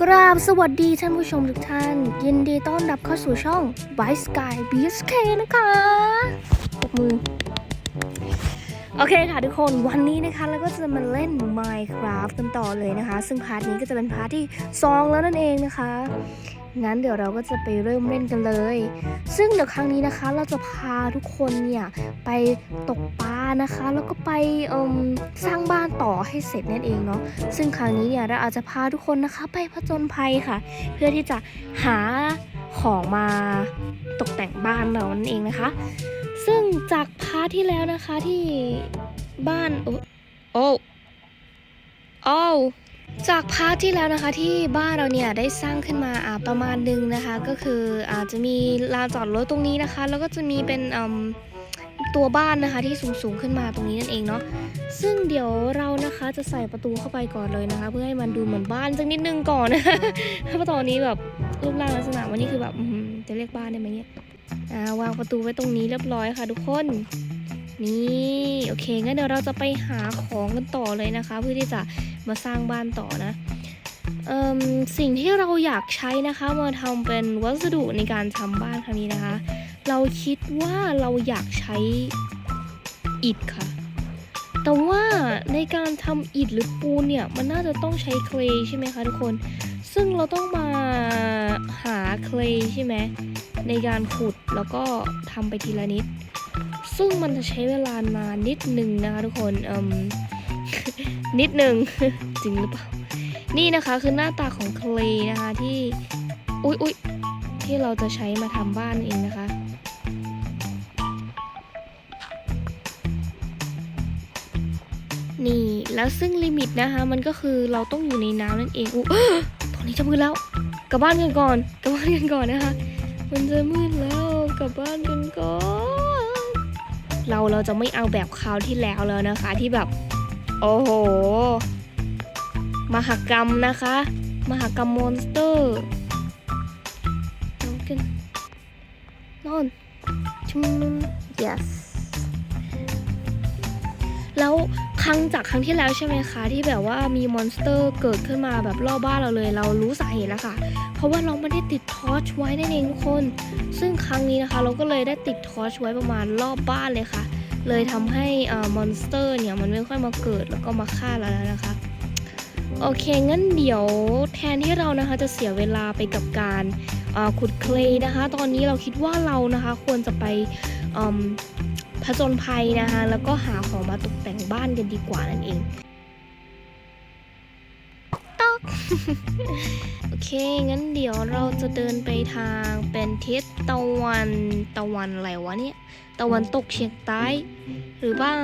กราบสวัสดีท่านผู้ชมทุกท่าน ยินดีต้อนรับเข้าสู่ช่อง b y Sky BSK นะคะปกมือ โอเคค่ะทุกคนวันนี้นะคะเราก็จะมาเล่น Minecraft กันต่อเลยนะคะ ซึ่งพาร์ทนี้ก็จะเป็นพาร์ทที่ 2 แล้วนั่นเองนะคะ งั้นเดี๋ยวเราก็จะไปเริ่มเล่นกันเลย ซึ่งเดี๋ยวครั้งนี้นะคะเราจะพาทุกคนเนี่ยไปตกปลานะคะ แล้วก็ไปมสร้างบ้านต่อให้เสร็จนั่นเองเนาะซึ่งครั้งนี้เนี่ยเราอาจจะพาทุกคนนะคะ ไปผจญภัยค่ะ เพื่อที่จะหาของมาตกแต่งบ้านเรานั่นเองนะคะ ซึ่งจากพาร์ทที่แล้วนะคะที่บ้านโอ้โอ้โอ้ จากพาร์ทที่แล้วนะคะที่บ้านเราเนี่ยได้สร้างขึ้นมาประมาณหนึ่งนะคะ ก็คืออาจจะมีลานจอดรถตรงนี้นะคะ แล้วก็จะมีเป็นตัวบ้านนะคะที่สูงๆขึ้นมาตรงนี้นั่นเองเนาะซึ่งเดี๋ยวเรานะคะจะใส่ประตูเข้าไปก่อนเลยนะคะ เพื่อให้มันดูเหมือนบ้านสักนิดนึงก่อนนะคะเพราะตอนนี้แบบรูปร่างลักษณะวันนี้คือแบบจะเรียกบ้านได้ไหมเนี่ยาวางประตูไว้ตรงนี้เรียบร้อยค่ะ ทุกคนนี่โอเคงั้นเดี๋ยวเราจะไปหาของกันต่อเลยนะคะ เพื่อที่จะ มาสร้างบ้านต่อนะสิ่งที่เราอยากใช้นะคะมาทำเป็นวัสดุในการทำบ้านครั้งนี้นะคะ เราคิดว่าเราอยากใช้อิฐค่ะ แต่ว่าในการทำอิฐหรือปูนเนี่ยมันน่าจะต้องใช้เคลใช่ไหมคะทุกคน ซึ่งเราต้องมาหาเคลใช่ไหมในการขุดแล้วก็ทำไปทีละนิด ซึ่งมันจะใช้เวลานานนิดนึงนะคะทุกคนอืม นิดนึง จริงหรือเปล่า นี่นะคะคือหน้าตาของเคลย์นะคะที่อุ๊ยอุ๊ยที่เราจะใช้มาทำบ้านเองนะคะ นี่แล้วซึ่งลิมิตนะคะ มันก็คือเราต้องอยู่ในน้ำนั่นเองอุ๊ตอนนี้จะมืดแล้ว กลับบ้านกันก่อน กลับบ้านกันก่อนนะคะ มันจะมืดแล้ว กลับบ้านกันก่อน เราเราจะไม่เอาแบบคราวที่แล้วแล้วนะคะ ที่แบบ โอ้โห มหกรรมนะคะ มหกรรมมอนสเตอร์นอนกันนอนชุม yes แล้วครั้งจากครั้งที่แล้วใช่ไหมคะ ที่แบบว่ามีมอนสเตอร์เกิดขึ้นมาแบบรอบบ้านเราเลย เรารู้สาเหตุแล้วค่ะ เพราะว่าเราไม่ได้ติดทอร์ชไว้นั่นเองทุกคน ซึ่งครั้งนี้นะคะ เราก็เลยได้ติดทอร์ชไว้ประมาณรอบบ้านเลยค่ะ เลยทำให้มอนสเตอร์เนี่ยมันไม่ค่อยมาเกิดแล้วก็มาฆ่าเราแล้วนะคะ โอเค งั้นเดี๋ยวแทนที่เรานะคะจะเสียเวลาไปกับการขุดเคลย์นะคะ ตอนนี้เราคิดว่าเรานะคะควรจะไปผจญภัยนะคะ แล้วก็หาของมาตกแต่งบ้านกันดีกว่านั่นเอง โอเค งั้นเดี๋ยวเราจะเดินไปทางเป็นทิศตะวันตะวันอะไรวะเนี่ย ตะวันตกเฉียงใต้ หรือเปล่า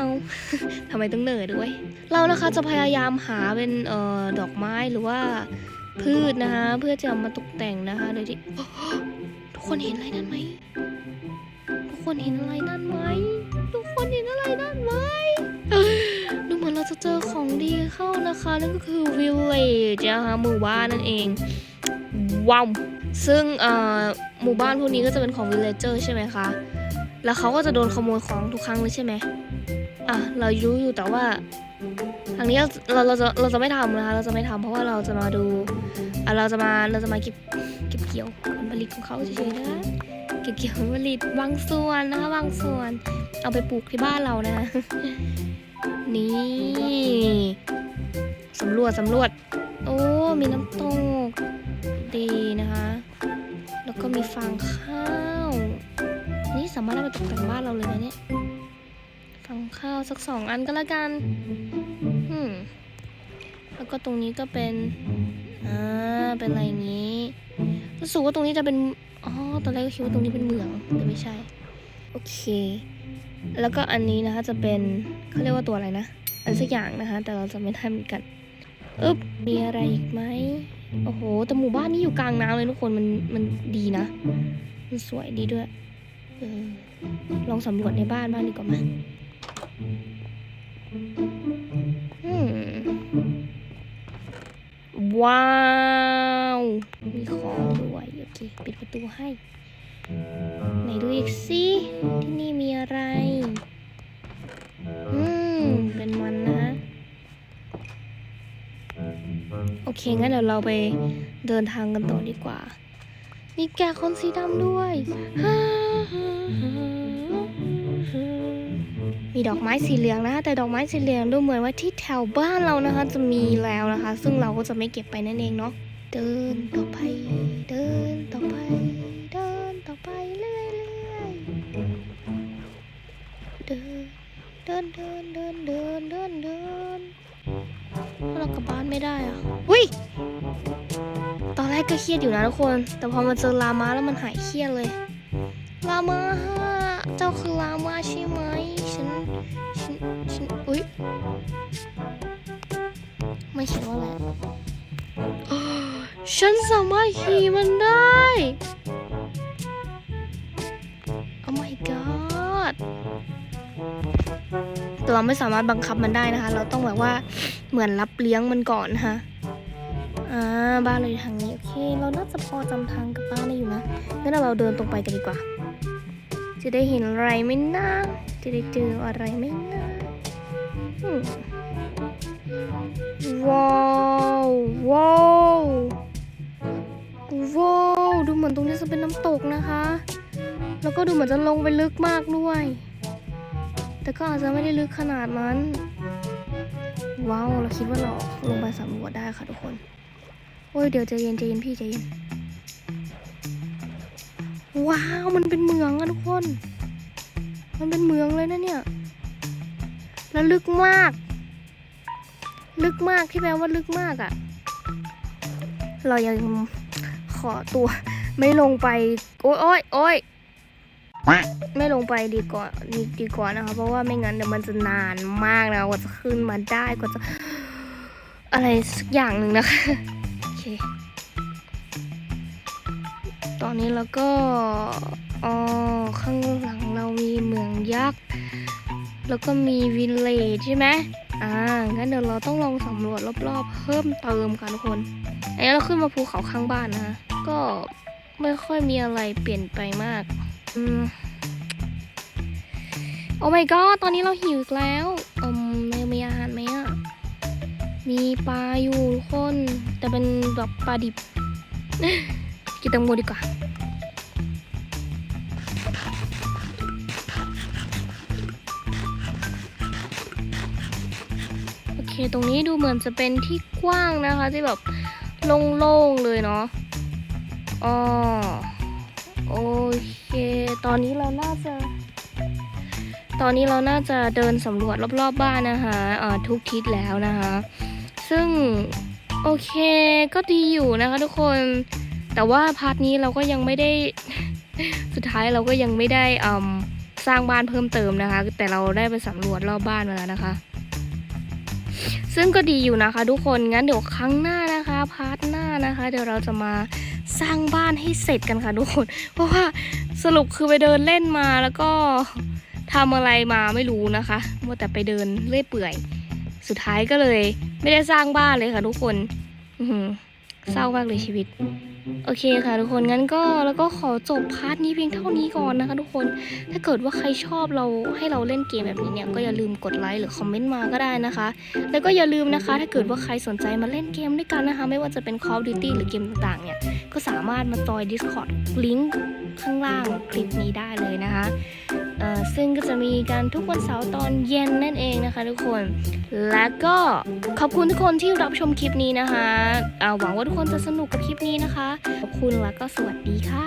ทำไมต้องเหนื่อยด้วย เรานะคะจะพยายามหาเป็นเอ่อดอกไม้หรือว่าพืชนะคะ เพื่อจะเอามาตกแต่งนะคะโดยที่ทุกคนเห็นอะไรนั่นไหมทุกคนเห็นอะไรนั่นไหมทุกคนเห็นอะไรนั่นไหม จะเจอของดีเข้านะคะนั่นก็คือ village นะคะหมู่บ้านนั่นเองว้าวซึ่งอ่อหมู่บ้านพวกนี้ก็จะเป็นของ villager ใช่ไหมคะ แล้วเขาก็จะโดนขโมยของทุกครั้งเลยใช่ไหมอะเรารู้อยู่แต่ว่าทางนี้เราเราเราจะเราจะไม่ทำนะคะ เราจะไม่ทำเพราะว่าเราจะมาดูอะเราจะมาเราจะมาเก็บเก็บเกี่ยวผลผลิตของเขาเฉยๆนะเก็บเกี่ยวผลผลิตบางส่วนนะคะบางส่วน เอาไปปลูกที่บ้านเรานะ นี่สำรวจสำรวจ โอ้ มีน้ำตก ดีนะคะ แล้วก็มีฟางข้าว นี่สามารถเอาไปตกแต่งบ้านเราเลยนะเนี่ยฟางข้าวสักสองอันก็แล้วกันอืมแล้วก็ตรงนี้ก็เป็น อ่า เป็นอะไรอย่างนี้รู้สึกว่าตรงนี้จะเป็น อ๋อ ตอนแรกก็คิดว่าตรงนี้เป็นเหมือง แต่ไม่ใช่ โอเค แล้วก็อันนี้นะคะจะเป็นเขาเรียกว่าตัวอะไรนะ อันสักอย่างนะคะ แต่เราจะไม่ได้เหมือนกันอึ๊บมีอะไรอีกไหมโอ้โหแต่หมู่บ้านนี้อยู่กลางน้ำเลยทุกคนมันมันดีนะ มันสวยดีด้วยออลองสำรวจในบ้านบ้างดีกว่าไหมว้าว มีของด้วย โอเค ปิดประตูให้ ไหนดูอีกสิที่นี่ เป็นมันนะโอเคงั้นเดี๋ยวเราไปเดินทางกันต่อดีกว่า มีแกคนสีดำด้วย มีดอกไม้สีเหลืองนะคะแต่ดอกไม้สีเหลืองดูเหมือนว่าที่แถวบ้านเรานะคะ จะมีแล้วนะคะ ซึ่งเราก็จะไม่เก็บไปนั่นเองเนาะ เดินต่อไป เดินต่อไป เดินต่อไปเรื่อยๆเดิน เดินเดินเดินเดินเดินเดิน เรากลับบ้านไม่ได้อะอุ้ยตอนแรกก็เครียดอยู่นะทุกคน แต่พอมาเจอลามาแล้วมันหายเครียดเลย ลามาฮะเจ้าคือลามาใช่ไหมฉันฉันฉันอุ้ยไม่เขียนว่าอะไรฉันสามารถขี่มันได้โอ้ my god แต่เราไม่สามารถบังคับมันได้นะคะ เราต้องแบบว่าเหมือนเรับ เลี้ยงมันก่อนนะคะอ่าบ้านเราอยู่ทางนี้โอเค เราน่าจะพอจำทางกับบ้านได้อยู่นะงั้นเราเดินตรงไปกันดีกว่า จะได้เห็นอะไรไหมนะจะได้เจออะไรไหมนะว้าวว้าวว้าวดูเหมือนตรงนี้จะเป็นน้ำตกนะคะ แล้วก็ดูเหมือนจะลงไปลึกมากด้วย แต่ก็อาจจะไม่ได้ลึกขนาดนั้น ว้าวเราคิดว่าเราลงไปสำรวจได้ค่ะทุกคน โอ้ยเดี๋ยวใจเย็นใจเย็นพี่ใจเย็น ว้าวมันเป็นเมืองอะทุกคน มันเป็นเมืองเลยนะเนี่ย แล้วลึกมาก ลึกมากที่แปลว่าลึกมากอะเรายังขอตัวไม่ลงไป โอ๊ยโอ๊ยโอ๊ย ไม่ลงไปดีกว่าดีดีกว่านะคะ เพราะว่าไม่งั้นเดี๋ยวมันจะนานมากนะกว่าจะขึ้นมาได้กว่าจะ อะไรสักอย่างหนึ่งนะคะโอเค ตอนนี้เราก็อ๋อข้างหลังเรามีเมืองยักษ์แล้วก็มีวิลเลจใช่ไหมอ่างั้นเดี๋ยวเราต้องลองสำรวจรอบๆ เพิ่มเติมค่ะทุกคนอันนี้เราขึ้นมาภูเขาข้างบ้านนะ ก็ไม่ค่อยมีอะไรเปลี่ยนไปมาก โอ้ my god ตอนนี้เราหิวอีกแล้วอืมม่มีอาหารไหมอะ มีปลาอยู่ทุกคน แต่เป็นแบบปลาดิบ กินตังโมดีกว่าโอเคตรงนี้ดูเหมือนจะเป็นที่กว้างนะคะ ที่แบบโล่งๆเลยเนาะอ๋อ โอเค ตอนนี้เราน่าจะ ตอนนี้เราน่าจะเดินสำรวจรอบๆบบ้านนะคะเอ่อทุกทิศแล้วนะคะ ซึ่งโอเคก็ดีอยู่นะคะทุกคน แต่ว่าพาร์ทนี้เราก็ยังไม่ได้ สุดท้ายเราก็ยังไม่ได้อืมสร้างบ้านเพิ่มเติมนะคะ แต่เราได้ไปสำรวจรอบบ้านมาแล้วนะคะ ซึ่งก็ดีอยู่นะคะ ทุกคนงั้นเดี๋ยวครั้งหน้านะคะ พาร์ทหน้านะคะ เดี๋ยวเราจะมา สร้างบ้านให้เสร็จกันค่ะทุกคน เพราะว่าสรุปคือไปเดินเล่นมาแล้วก็ทำอะไรมาไม่รู้นะคะมัวแต่ไปเดินเรื่อยเปื่อย สุดท้ายก็เลย ไม่ได้สร้างบ้านเลยค่ะทุกคนอืเศร้ามากเลยชีวิต โอเคค่ะทุกคนงั้นก็แล้วก็ขอจบพาร์ทนี้เพียงเท่านี้ก่อนนะคะ ทุกคนถ้าเกิดว่าใครชอบเราให้เราเล่นเกมแบบนี้เนี่ยก็อย่าลืมกดไลค์หรือคอมเมนต์มาก็ได้นะคะ แล้วก็อย่าลืมนะคะ ถ้าเกิดว่าใครสนใจมาเล่นเกมด้วยกันนะคะ ไม่ว่าจะเป็น Call of Duty หรือเกมต่างๆเนี่ยก็สามารถมาจอย Discord ลิงก์ข้างล่างคลิปนี้ได้เลยนะคะเออซึ่งก็จะมีการทุกวันเสาร์ตอนเย็นนั่นเองนะคะ ทุกคน และก็ขอบคุณทุกคนที่รับชมคลิปนี้นะคะหวังว่าทุกคนจะสนุกกับคลิปนี้นะคะขอบคุณแล้วก็สวัสดีค่ะ